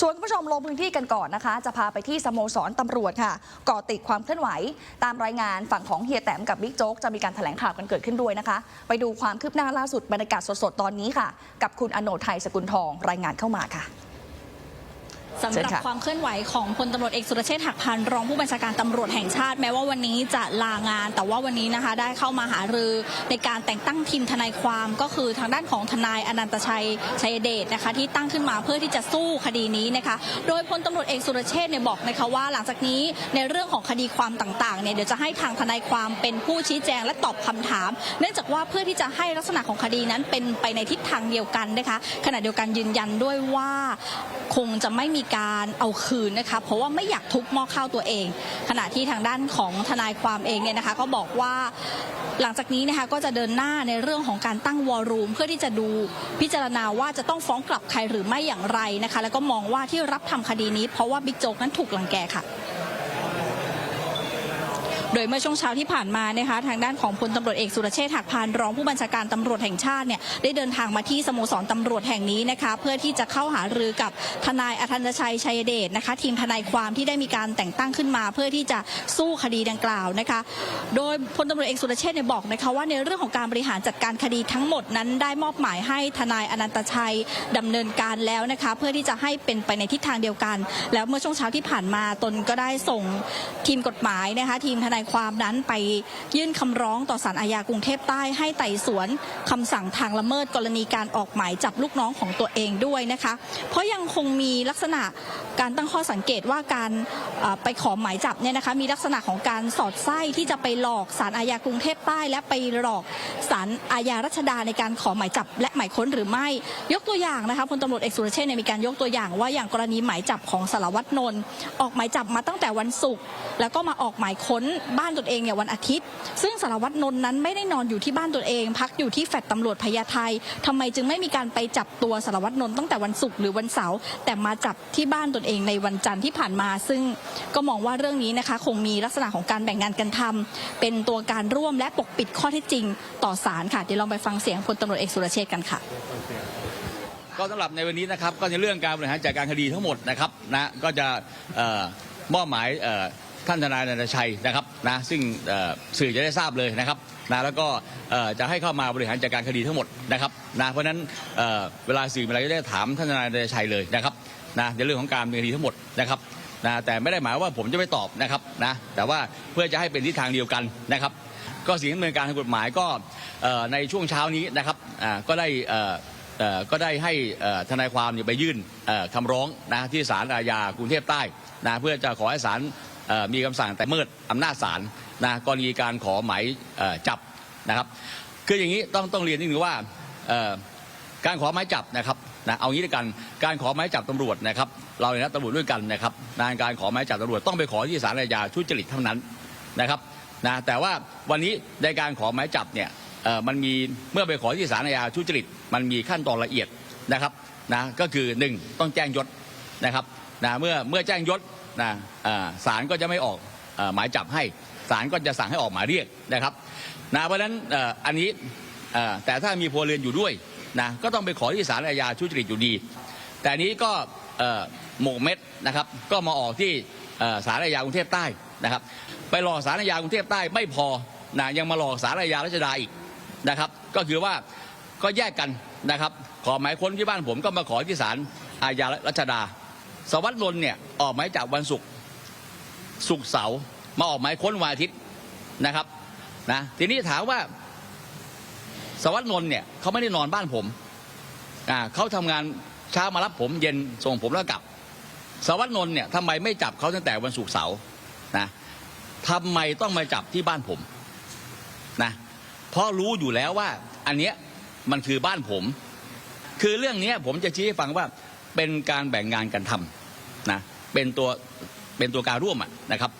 ชวนคุณผู้ชมลงพื้นที่กันก่อนนะคะ จะพาไปที่สโมสรตำรวจค่ะก่อติดความเคลื่อนไหว ตามรายงานฝั่งของเฮียแต้มกับบิ๊กโจ๊กจะมีการแถลงข่าวกันเกิดขึ้นด้วยนะคะ ไปดูความคืบหน้าล่าสุดบรรยากาศสดๆตอนนี้ค่ะ กับคุณอโนไทยสกุลทองรายงานเข้ามาค่ะ สำหรับเชิญค่ะความเคลื่อนไหวของพลตำรวจเอกสุรเชษฐ์หักพานรองผู้บัญชาการตำรวจแห่งชาติ แม้ว่าวันนี้จะลางาน แต่ว่าวันนี้นะคะได้เข้ามาหารือในการแต่งตั้งทีมทนายความก็คือทางด้านของทนายอนันตชัยชัยเดชนะคะที่ตั้งขึ้นมาเพื่อที่จะสู้คดีนี้นะคะ โดยพลตำรวจเอกสุรเชษฐ์เนี่ยบอกนะคะว่าหลังจากนี้ในเรื่องของคดีความต่างๆเนี่ยเดี๋ยวจะให้ทางทนายความเป็นผู้ชี้แจงและตอบคำถาม เนื่องจากว่าเพื่อที่จะให้ลักษณะของคดีนั้นเป็นไปในทิศทางเดียวกันนะคะขณะเดียวกันยืนยันด้วยว่าคงจะไม่มีการเอาคืนนะคะ เพราะว่าไม่อยากทุบหม้อข้าวตัวเอง ขณะที่ทางด้านของทนายความเองเนี่ยนะคะ ก็บอกว่าหลังจากนี้นะคะก็จะเดินหน้าในเรื่องของการตั้งวอรูมเพื่อที่จะดูพิจารณาว่าจะต้องฟ้องกลับใครหรือไม่อย่างไรนะคะ แล้วก็มองว่าที่รับทำคดีนี้เพราะว่าบิ๊กโจ๊กนั้นถูกลังแกค่ะ โดยเมื่อช่วงเช้าที่ผ่านมานะคะทางด้านของพลตำรวจเอกสุรเชษฐ์หักพานรองผู้บัญชาการตำรวจแห่งชาติเนี่ยได้เดินทางมาที่สโมสรตำรวจแห่งนี้นะคะเพื่อที่จะเข้าหารือกับทนายอธันชัยชัยเดชนะคะทีมทนายความที่ได้มีการแต่งตั้งขึ้นมา เพื่อที่จะสู้คดีดังกล่าวนะคะโดยพลตำรวจเอกสุรเชษฐ์เนี่ยบอกนะคะว่าในเรื่องของการบริหารจัดการคดีทั้งหมดนั้นได้มอบหมายให้ทนายอนันตชัยดำเนินการแล้วนะคะเพื่อที่จะให้เป็นไปในทิศทางเดียวกัน แล้วเมื่อช่วงเช้าที่ผ่านมาตนก็ได้ส่งทีมกฎหมายนะคะทีมทนายความนั้นไปยื่นคำร้องต่อศาลอาญากรุงเทพใต้ให้ไต่สวนคำสั่งทางละเมิดกรณีการออกหมายจับลูกน้องของตัวเองด้วยนะคะ เพราะยังคงมีลักษณะการตั้งข้อสังเกตว่าการไปขอหมายจับเนี่ยนะคะมีลักษณะของการสอดไส้ที่จะไปหลอกศาลอาญากรุงเทพใต้และไปหลอกศาลอาญารัชดาในการขอหมายจับและหมายค้นหรือไม่ ยกตัวอย่างนะคะพลตำรวจเอกสุรเชษฐ์มีการยกตัวอย่างว่าอย่างกรณีหมายจับของสารวัตรนนท์ออกหมายจับมาตั้งแต่วันศุกร์แล้วก็มาออกหมายค้นบ้านตนเองเนี่ยวันอาทิตย์ ซึ่งสารวัตรนนท์นั้นไม่ได้นอนอยู่ที่บ้านตนเอง พักอยู่ที่แฟลตตำรวจพญาไททำไมจึงไม่มีการไปจับตัวสารวัตรนนท์ตั้งแต่วันศุกร์หรือวันเสาร์แต่มาจับที่บ้านตนเองในวันจันทร์ที่ผ่านมา ซึ่งก็มองว่าเรื่องนี้นะคะ คงมีลักษณะของการแบ่งงานกันทำเป็นตัวการร่วมและปกปิดข้อเท็จจริง ต่อศาลค่ะเดี๋ยวลองไปฟังเสียงพลตำรวจเอกสุรเชษฐ์กันค่ะก็สำหรับในวันนี้นะครับก็ในเรื่องการบริหารจัดการคดีทั้งหมดนะครับนะก็จะมอบหมาย ท่านทนายนันทชัยนะครับนะซึ่งสื่อจะได้ทราบเลยนะครับนะแล้วก็จะให้เข้ามาบริหารจัดการคดีทั้งหมดนะครับนะเพราะนั้นเเวลาสื่อมีอะไรก็ได้ถามท่านทนายนันทชัยเลยนะครับนะในเรื่องของการดำเนินคดีทั้งหมดนะครับนะแต่ไม่ได้หมายว่าผมจะไม่ตอบนะครับนะแต่ว่าเพื่อจะให้เป็นทิศทางเดียวกันนะครับ ก็สิ่งดำเนินการทางกฎหมายก็ในช่วงเช้านี้นะครับก็ได้ก็ได้ให้ทนายความไปยื่นคำร้องนะที่ศาลอาญากรุงเทพใต้นะเพื่อจะขอให้ศาล มีคำสั่งแต่เมิดอำนาจศาลนะกรณีการขอหมายจับนะครับ คืออย่างนี้ต้องต้องเรียนนิดนึงว่าการขอหมายจับนะครับนะเอางี้ด้วยกันการขอหมายจับตำรวจนะครับเราเนี่ยนะตำรวจด้วยกันนะครับนะการขอหมายจับตำรวจต้องไปขอที่ศาลอาญาทุจริตเท่านั้นนะครับนะแต่ว่าวันนี้ในการขอหมายจับเนี่ยมันมีเมื่อไปขอที่ศาลอาญาทุจริตมันมีขั้นตอนละเอียดนะครับนะก็คือหนึ่งต้องแจ้งยศนะครับนะเมื่อเมื่อแจ้งยศ นะศาลก็จะไม่ออกอหมายจับให้ศาลก็จะสั่งให้ออกหมายเรียกนะครับนะเพราะฉะนั้นอ,อันนี้แต่ถ้ามีพลเรือนอยู่ด้วยนะก็ต้องไปขอที่ศาลอาญาทุจริตอยู่ดี แต่นี้ก็หมกเม็ดนะครับ ก็มาออกที่ศาลอาญากรุงเทพใต้นะครับ ไปหลอกศาลอาญากรุงเทพใต้ไม่พอนะยังมาหลอกศาลอาญารัชดาอีกนะครับ ก็คือว่าก็แยกกันนะครับ ขอหมายค้นที่บ้านผมก็มาขอที่ศาลอาญารัชดา สวัสดิ์นนเนี่ยออกหมายจับวันศุกร์ศุกร์เสาร์มาออกหมายค้นวันอาทิตย์นะครับนะทีนี้ถามว่าสวัสดิ์นนเนี่ยเขาไม่ได้นอนบ้านผมอ่าเขาทำงานเช้ามารับผมเย็นส่งผมแล้วกลับ สวัสดิ์นนเนี่ยทำไมไม่จับเขาตั้งแต่วันศุกร์เสาร์นะทำไมต้องมาจับที่บ้านผมนะเพราะรู้อยู่แล้วว่าอันเนี้ยมันคือบ้านผม คือเรื่องนี้ผมจะชี้ให้ฟังว่าเป็นการแบ่งงานกันทำ นะเป็นตัวเป็นตัวการร่วมอะนะครับ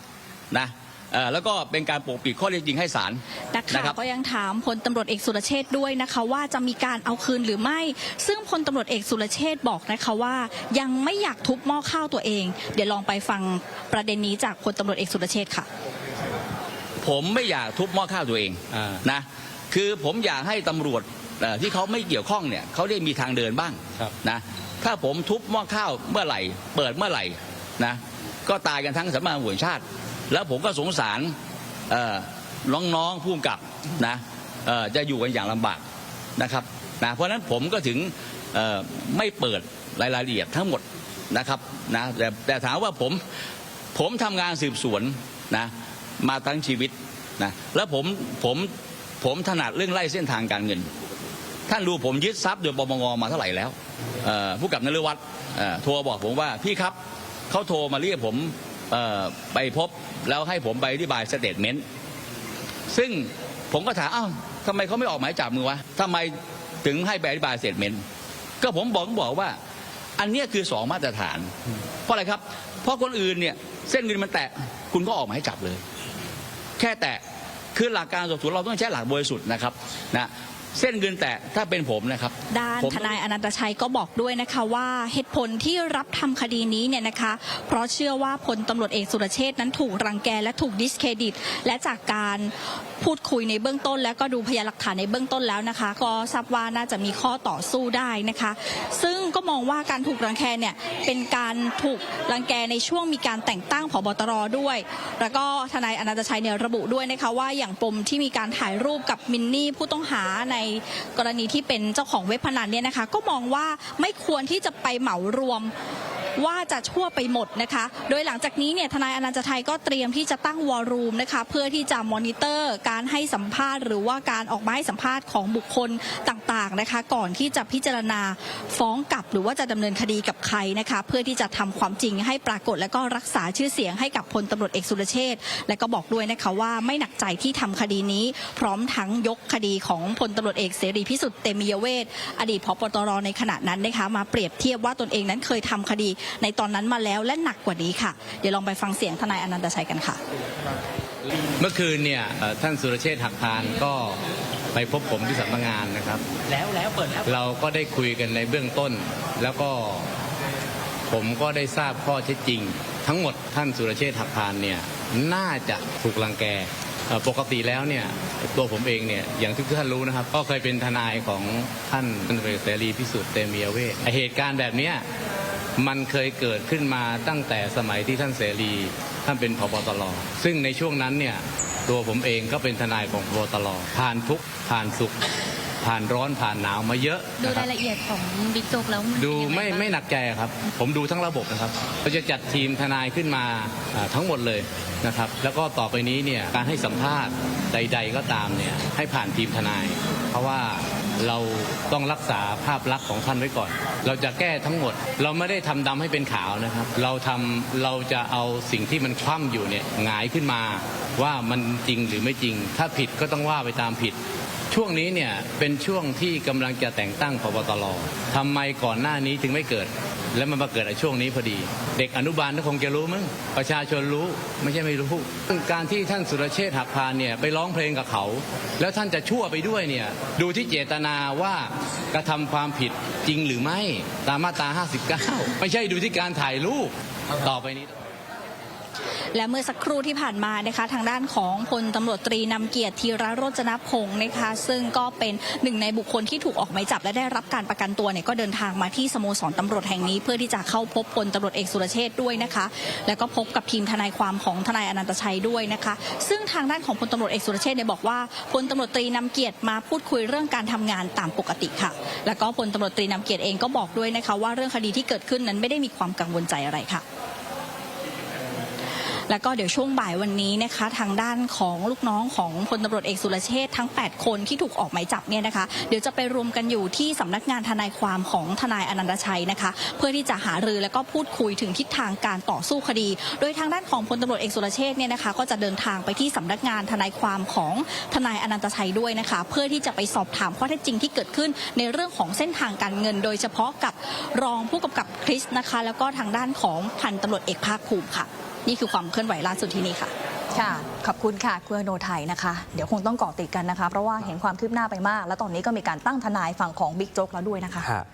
นะเอ่อแล้วก็เป็นการปกปิดข้อเท็จจริงให้ศาลนักนะครัข่าวบก็ยังถามพลตำรวจเอกสุรเชษฐ์ด้วยนะคะว่าจะมีการเอาคืนหรือไม่ ซึ่งพลตำรวจเอกสุรเชษฐ์บอกนะคะว่า ยังไม่อยากทุบหม้อข้าวตัวเอง เดี๋ยวลองไปฟังประเด็นนี้จากพลตำรวจเอกสุรเชษฐ์ค่ะ ผมไม่อยากทุบหม้อข้าวตัวเองอ่านะคือผมอยากให้ตำรวจเอ่อที่เขาไม่เกี่ยวข้องเนี่ยเขาได้มีทางเดินบ้างครับนะ ถ้าผมทุบหม้อข้าวเมื่อไหร่ เปิดเมื่อไหร่นะก็ตายกันทั้งสำนักงานตำรวชาติ แล้วผมก็สงสารเอ่อน้องๆผู้กำกับนะจะอยู่กันอย่างลำบากนะครับนะเพราะฉะนั้นผมก็ถึงไม่เปิดรายละเอียดทั้งหมดนะครับนะแต่แต่ถามว่าผมผมทำงานสืบสวนนะมาทั้งชีวิตนะแล้วผมผมผมถนัดเรื่องไล่เส้นทางการเงิน ท่านดูผมยึดทรัพย์โดยปปงมาเท่าไหร่แล้วผู้กับนฤวัตรโทรบอกผมว่าพี่ครับเขาโทรมาเรียกผมไปพบแล้วให้ผมไปอธิบายสเตทเมนต์ซึ่งผมก็ถามอ้าวทำไมเขาไม่ออกหมายจับมือวะทำไมถึงให้ไปอธิบายสเตทเมนต์ก็ผมบอกบอกว่า อันนี้คือสองมาตรฐาน เพราะอะไรครับ เพราะคนอื่นเนี่ยเส้นเงินมันแตะคุณก็ออกหมายจับเลย แค่แตะคือหลักการสอบสวนเราต้องใช้หลักบริสุทธิ์นะครับนะ เส้นเงินแตะถ้าเป็นผมนะครับ ด้านผม ทนายอนันตชัยก็บอกด้วยนะคะว่าเหตุผลที่รับทำคดีนี้เนี่ยนะคะ เพราะเชื่อว่าพลตำรวจเอกสุรเชษฐ์นั้นถูกรังแกและถูกดิสเครดิต และจากการพูดคุยในเบื้องต้น แล้วก็ดูพยานหลักฐานในเบื้องต้นแล้วนะคะ ก็ทราบว่าน่าจะมีข้อต่อสู้ได้นะคะ ซึ่งก็มองว่าการถูกรังแกเนี่ยเป็นการถูกรังแกในช่วงมีการแต่งตั้งผบตรด้วย แล้วก็ทนายอนันตชัยเนี่ยระบุด้วยนะคะว่าอย่างปมที่มีการถ่ายรูปกับมินนี่ผู้ต้องหาในกรณีที่เป็นเจ้าของเว็บพนันเนี่ยนะคะ ก็มองว่าไม่ควรที่จะไปเหมารวม ว่าจะชั่วไปหมดนะคะ โดยหลังจากนี้เนี่ยทนายอนันตชัยก็เตรียมที่จะตั้งวอลลุ่มนะคะเพื่อที่จะมอนิเตอร์การให้สัมภาษณ์ หรือว่าการออกมาให้สัมภาษณ์ของบุคคลต่างๆนะคะ ก่อนที่จะพิจารณาฟ้องกลับ หรือว่าจะดำเนินคดีกับใครนะคะ เพื่อที่จะทำความจริงให้ปรากฏ และก็รักษาชื่อเสียงให้กับพลตำรวจเอกสุรเชษฐ์และก็บอกด้วยนะคะว่าไม่หนักใจที่ทำคดีนี้ พร้อมทั้งยกคดีของพลตำรวจเอกเสรีพิสุทธิ์เตมียเวทอดีตพบตรในขณะนั้นนะคะมาเปรียบเทียบว่าตนเองนั้นเคยทำคดีในตอนนั้นมาแล้วและหนักกว่านี้ค่ะ เดี๋ยวลองไปฟังเสียงทนายอนันตชัยกันค่ะ เมื่อคืนเนี่ยเอ่อท่านสุรเชษฐ์หักพานก็ไปพบผมที่สำนักงานนะครับ แล้วแล้วเปิดแล้วเราก็ได้คุยกันในเบื้องต้น แล้วก็ผมก็ได้ทราบข้อเท็จจริง ทั้งหมดท่านสุรเชษฐ์หักพานเนี่ยน่าจะถูกลังแกเอ่อปกติแล้วเนี่ยตัวผมเองเนี่ยอย่างที่ทุกท่านรู้นะครับ ก็เคยเป็นทนายของท่านพลตำรวจเอกเสรีพิสุทธิ์เตมียเวทเหตุการณ์แบบเนี้ย มันเคยเกิดขึ้นมาตั้งแต่สมัยที่ท่านเสรีท่านเป็นพบตรซึ่งในช่วงนั้นเนี่ยตัวผมเองก็เป็นทนายของพบตรผ่านทุกผ่านสุข ผ่านร้อนผ่านหนาวมาเยอะดูนะครับ รายละเอียดของบิ๊กโจ๊กแล้วนดูเป็นยังงไม่บ้าง ไม่หนักใจครับ ผมดูทั้งระบบนะครับเราจะจัดทีมทนายขึ้นมาอ่าทั้งหมดเลยนะครับ แล้วก็ต่อไปนี้เนี่ยการให้สัมภาษณ์ใด ๆ ก็ตามเนี่ยให้ผ่านทีมทนาย เพราะว่าเราต้องรักษาภาพลักษณ์ของท่านไว้ก่อน เราจะแก้ทั้งหมด เราไม่ได้ทำดำให้เป็นขาวนะครับ เราทำเราจะเอาสิ่งที่มันคว่ำอยู่เนี่ยหงายขึ้นมา ว่ามันจริงหรือไม่จริง ถ้าผิดก็ต้องว่าไปตามผิด ช่วงนี้เนี่ยเป็นช่วงที่กำลังจะแต่งตั้งพบตรทำไมก่อนหน้านี้ถึงไม่เกิด แล้วมันมาเกิดในช่วงนี้พอดี เด็กอนุบาลก็คงจะรู้มั้งประชาชนรู้ไม่ใช่ไม่รู้การที่ท่านสุรเชษฐ์หักพานเนี่ยไปร้องเพลงกับเขา แล้วท่านจะชั่วไปด้วยเนี่ยดูที่เจตนาว่ากระทำความผิดจริงหรือไม่ตามมาตรา 59 ไม่ใช่ดูที่การถ่ายรูปต่อไปนี้ และเมื่อสักครู่ที่ผ่านมานะคะ ทางด้านของพลตำรวจตรีนำเกียรติธีรโรจนพงศ์นะคะ ซึ่งก็เป็นหนึ่งในบุคคลที่ถูกออกหมายจับและได้รับการประกันตัวเนี่ยก็เดินทางมาที่สโมสรตำรวจแห่งนี้ เพื่อที่จะเข้าพบพลตำรวจเอกสุรเชษด้วยนะคะ แล้วก็พบกับทีมทนายความของทนายอนันตชัยด้วยนะคะ ซึ่งทางด้านของพลตำรวจเอกสุรเชษเนี่ยบอกว่าพลตำรวจตรีนำเกียรติมาพูดคุยเรื่องการทำงานตามปกติค่ะ แล้วก็พลตำรวจตรีนำเกียรติเองก็บอกด้วยนะคะว่าเรื่องคดีที่เกิดขึ้นนั้นไม่ได้มีความกังวลใจอะไรค่ะ แล้วก็เดี๋ยวช่วงบ่ายวันนี้นะคะ ทางด้านของลูกน้องของพลตำรวจเอกสุรเชษฐ์ทั้ง 8 คนที่ถูกออกหมายจับเนี่ยนะคะ เดี๋ยวจะไปรวมกันอยู่ที่สำนักงานทนายความของทนายอนันตชัยนะคะ เพื่อที่จะหารือแล้วก็พูดคุยถึงทิศทางการต่อสู้คดี โดยทางด้านของพลตำรวจเอกสุรเชษฐ์เนี่ยนะคะก็จะเดินทางไปที่สำนักงานทนายความของทนายอนันตชัยด้วยนะคะ เพื่อที่จะไปสอบถามข้อเท็จจริงที่เกิดขึ้นในเรื่องของเส้นทางการเงิน โดยเฉพาะกับรองผู้กำกับคริสนะคะ แล้วก็ทางด้านของพันตำรวจเอกภาคภูมิค่ะ นี่คือความเคลื่อนไหวล่าสุดที่นี่ค่ะ ค่ะ ขอบคุณค่ะคุณอโนไทยนะคะ เดี๋ยวคงต้องเกาะติดกันนะคะ เพราะว่าเห็นความคืบหน้าไปมาก แล้วตอนนี้ก็มีการตั้งทนายฝั่งของบิ๊กโจ๊กแล้วด้วยนะคะฮะ